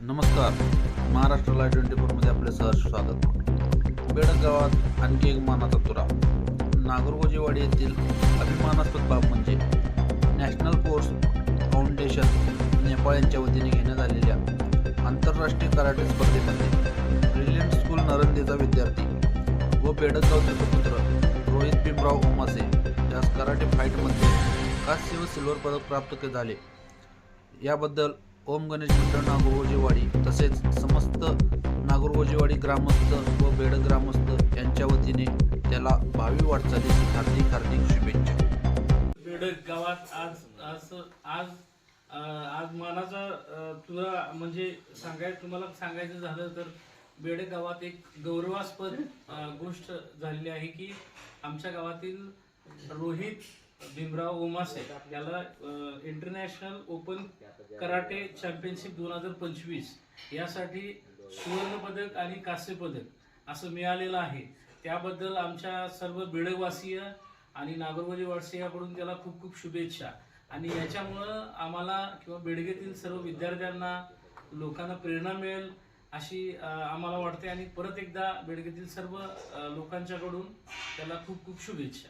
नमस्कार. महाराष्ट्र ट्वेंटी फोरमध्ये आपले सहर्ष स्वागत. बेडक गावात आणखी एक मानाचा तुरा. नागरगोजीवाडी येथील अभिमानास्पद बाब म्हणजे नॅशनल फोर्स फाउंडेशन नेपाळ यांच्या वतीने घेण्यात आलेल्या आंतरराष्ट्रीय कराटे स्पर्धेमध्ये ब्रिलियंट स्कूल नरंदेचा विद्यार्थी व बेडकगावचे सुपुत्र रोहित भीमराव ओमासे यास कराटे फाईटमध्ये कांस्य व सिल्वर पदक प्राप्त झाले. याबद्दल ओम गणेश मंडळ नागोजेवाडी तसेच समस्त नागोजेवाडी ग्रामस्थ व बेड ग्रामस्थ यांच्या वतीने त्याला भावी वाटचालीस हार्दिक हार्दिक शुभेच्छा. बेड गावात आज आज आज आज मानाचा तुला म्हणजे सांगाय तुम्हाला सांगायचं झालं तर बेड गावात एक गौरवास्पद गोष्ट झालेली आहे की आमच्या गावातील रोहित भीमराव ओमासे याला इंटरनॅशनल ओपन कराटे चॅम्पियनशिप दोन हजार पंचवीस यासाठी सुवर्ण पदक आणि कांस्य पदक असं मिळालेलं आहे. त्याबद्दल आमच्या सर्व बेडगवासीय आणि नागरवली वासियाकडून त्याला खूप खूप शुभेच्छा. आणि याच्यामुळं आम्हाला किंवा बेडगेतील सर्व विद्यार्थ्यांना लोकांना प्रेरणा मिळेल अशी आम्हाला वाटते आणि परत एकदा बेडगेतील सर्व लोकांच्याकडून त्याला खूप खूप शुभेच्छा.